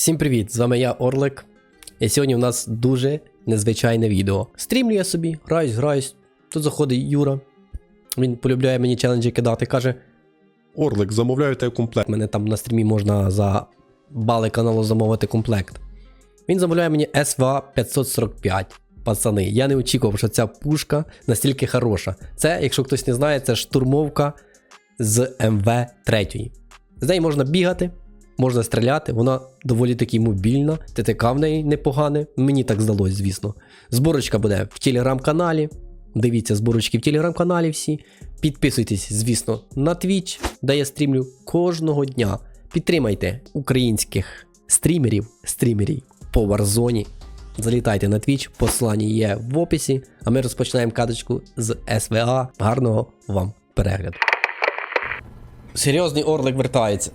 Всім привіт! З вами я Орлик. І сьогодні у нас дуже незвичайне відео. Стрімлю я собі, граюсь, граюсь. Тут заходить Юра. Він полюбляє мені челенджі кидати. Каже: Орлик, замовляю тебе комплект. мене там на стрімі можна за бали каналу замовити комплект. Він замовляє мені СВА 545. Пацани, я не очікував, що ця пушка настільки хороша. Це, якщо хтось не знає, це штурмовка з МВ-3. З неї можна бігати, можна стріляти, вона доволі таки мобільна, ТТК в неї непогане. Мені так здалось, звісно. Зборочка буде в телеграм-каналі. Дивіться зборочки в телеграм-каналі всі. Підписуйтесь, звісно, на Twitch, де я стрімлю кожного дня. Підтримайте українських стрімерів, стрімерів по Warzone. Залітайте на Twitch, посилання є в описі, а ми розпочинаємо каточку з СВА. Гарного вам перегляду. Серйозний орлик вертається.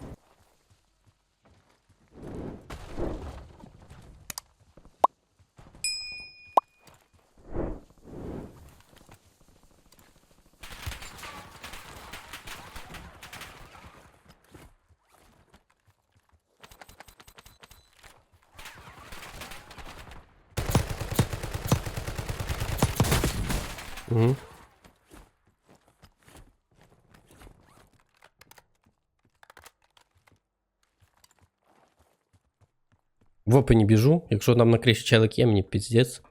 Угу. В опені біжу, якщо нам на криші челик є, мені піздець.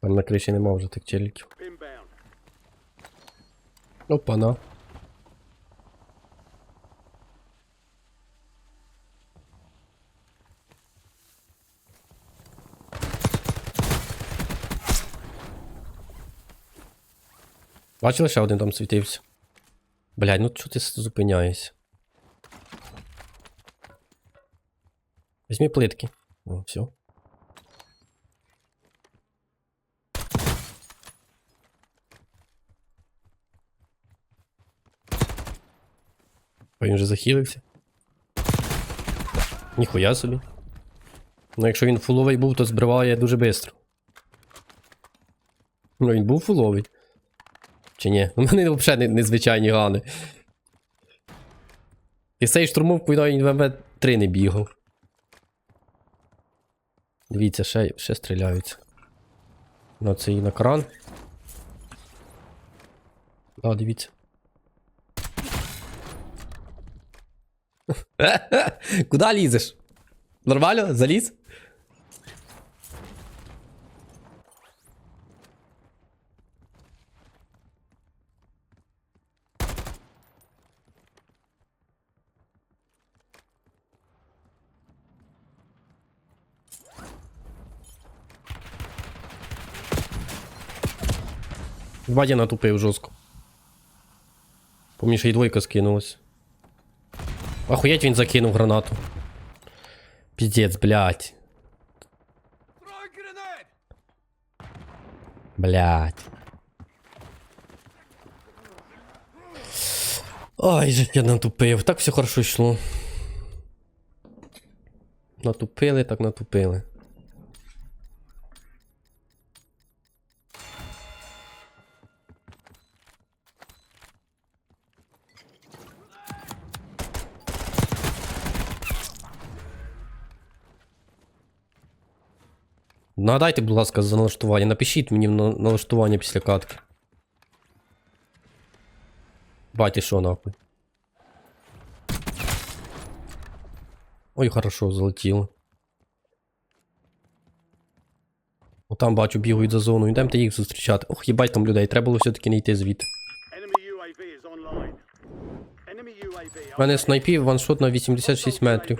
Там на криші нема вже тих челіків. Опа-на. Бачили, ще один там світився. Блядь, ну чого ти зупиняєшся? Візьми плитки. О, все. Він вже захилився. Ніхуя собі. Ну, якщо він фуловий був, то збриває дуже швидко. Ну, він був фуловий. Чи ні? У мене взагалі незвичайні гани. І цей штурмовку він в МВ3 не бігав. Дивіться, ще, ще стріляються. На цей на кран. А, дивіться. Куди лізеш? Нормально? Заліз? Вадя натупив жорстко. Помніше і двойка скинулась. Охуєть він закинув гранату. Піздець, блядь. Блядь. Ой, же натупив. Так все хорошо йшло. Натупили, так натупили. Нагадайте, будь ласка, за налаштування. Напишіть мені на- налаштування після катки. Баті що нахуй. Ой, хорошо, залетіло. О, там бачу, бігають за зону. Йдемте їх зустрічати. Ох, їбать там людей, треба було все-таки не йти звідти. У мене снайпів ваншот на 86 метрів.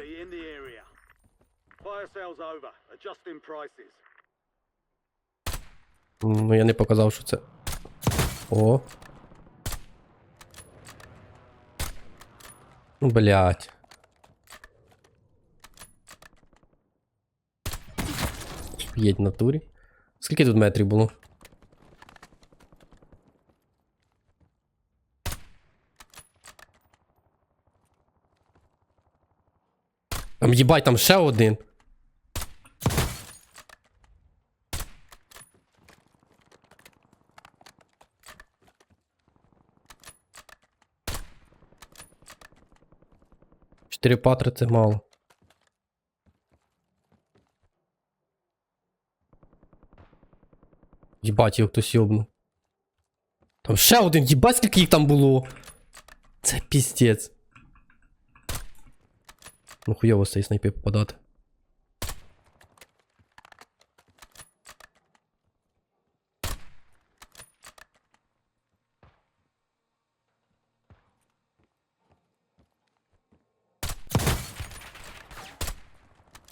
Adjusting prices. Ну я не показав, що це. О. Ну, блядь. Їдь в натурі. Скільки тут метрів було? Там їбать, там ще один. Чотири патри це мало. Їбать, його хтось йобнув. Там ще один, їбать, скільки їх там було. Це піздець. Ну хуйово з цієї попадати.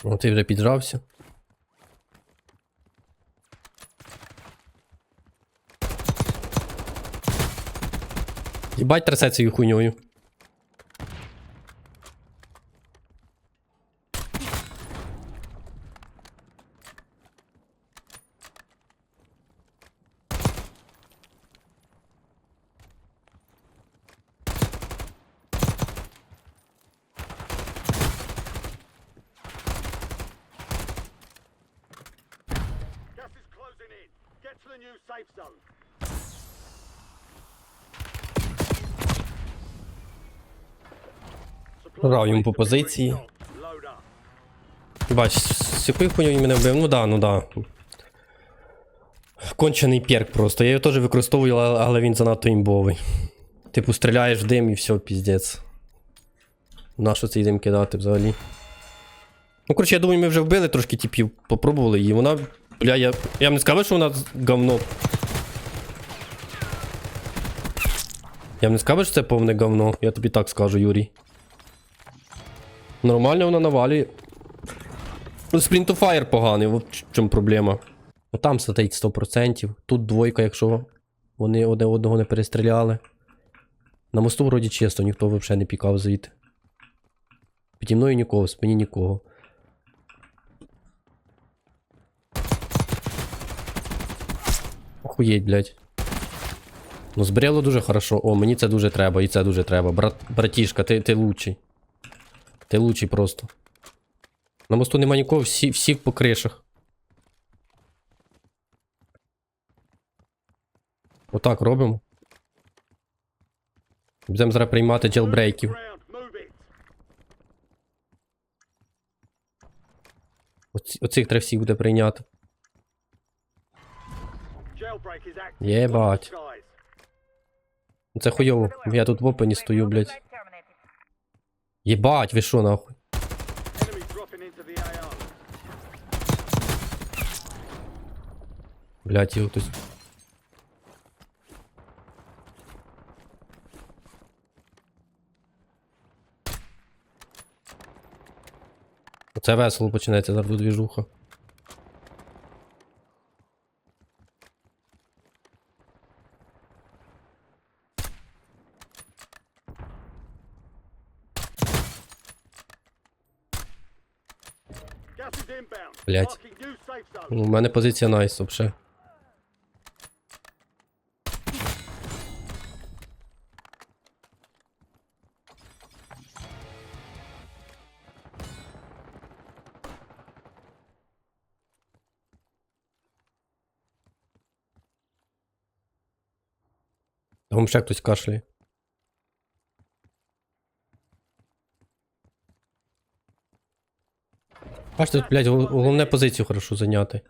О, ти вже піджався. Їбать трясе цією хуйньою. Get to the new safe zone. Грав йому по позиції. Бач, з якою хуйньою мене вбив? Ну да, ну да. Кончений перк просто. Я його теж використовую, але, він занадто імбовий. Типу, стріляєш в дим і все, піздець. Нащо цей дим кидати взагалі? Ну, коротше, я думаю, ми вже вбили трошки типів, попробували її. Вона. Бля, я. Я б не сказав, що вона говно. Я б не сказав, що це повне говно. Я тобі так скажу, Юрій. Нормально вона навалює. Ну, Sprint to Fire поганий, в чому проблема. Ну там сидить 100%. Тут двойка, якщо вони один одного не перестріляли. На мосту вроді чисто, ніхто взагалі не пікав звідти. Піді мною нікого, спині нікого. Охуєть, блядь. Ну, збрело дуже хорошо. О, мені це дуже треба, і це дуже треба. Брат, братішка, ти, ти лучший. Ти лучший просто. На мосту нема нікого, всі, всі по кришах. Отак робимо. Будемо зараз приймати джелбрейків. Оцих треба всіх буде прийняти. Єбать. Це хуйово. Я тут в опені стою, блядь. Єбать, ви що нахуй? Блядь, його хтось. Оце весело починається тут двіжуха. Блядь. Zone. Ну, У мене позиція найс, вообще. Там ще хтось кашляє. Бачите, тут, блядь, головне позицію хорошо зайняти.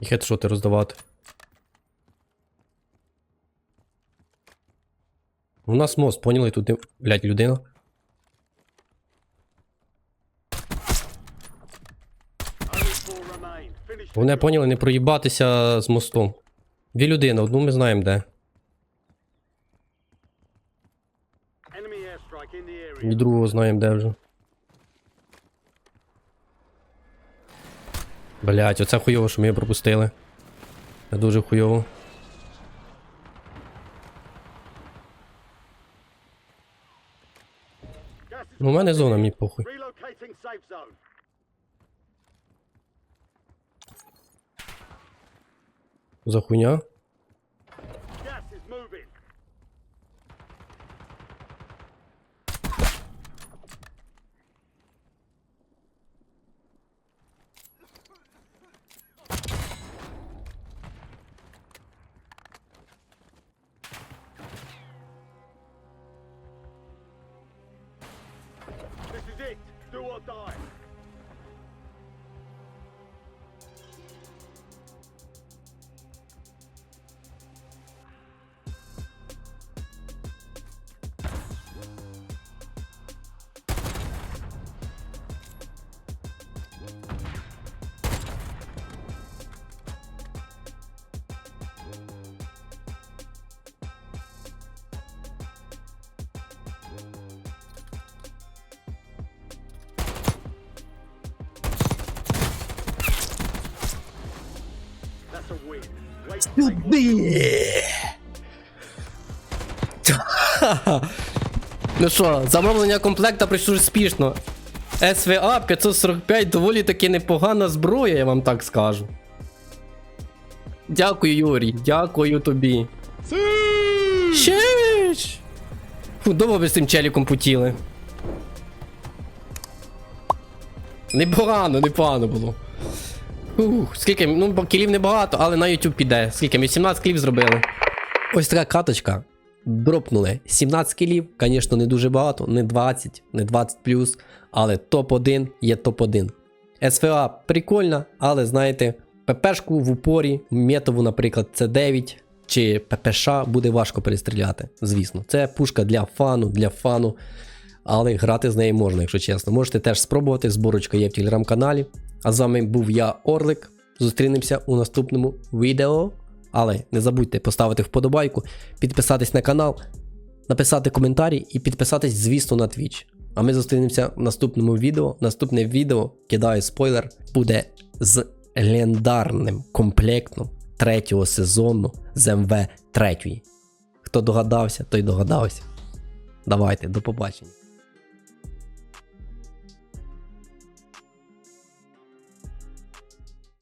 І хедшоти роздавати. У нас мост, поняли? Тут, блядь, людина. Вони поняли не проїбатися з мостом. Дві людини, одну ми знаємо де. І другого знаємо де вже. Блять, оце хуйово, що ми її пропустили. Це дуже хуйово. Ну, у мене зона, мені похуй. Что за? This is it. Do or die. Take Ну що, замовлення комплекта пройшло успішно. СВА 545 доволі таки непогана зброя, я вам так скажу. Дякую, Юрій, дякую тобі. Щеш! Фу, довго ви з цим челіком путіли. Непогано, непогано було. Ух, скільки, ну, кілів небагато, але на YouTube піде. Скільки? Ми 17 кілів зробили. Ось така каточка. Дропнули 17 кілів, звісно, не дуже багато, не 20, не 20 плюс, але топ-1 є топ-1. СВА прикольна, але знаєте, ППшку в упорі, метову, наприклад, С9 чи ППШ буде важко перестріляти. Звісно, це пушка для фану, для фану. Але грати з нею можна, якщо чесно. Можете теж спробувати. Зборочка є в телеграм-каналі. А з вами був я, Орлик. Зустрінемося у наступному відео. Але не забудьте поставити вподобайку, підписатись на канал, написати коментарі і підписатись, звісно, на Twitch. А ми зустрінемося в наступному відео. Наступне відео, кидаю спойлер, буде з легендарним комплектом третього сезону з МВ 3. Хто догадався, той догадався. Давайте, до побачення.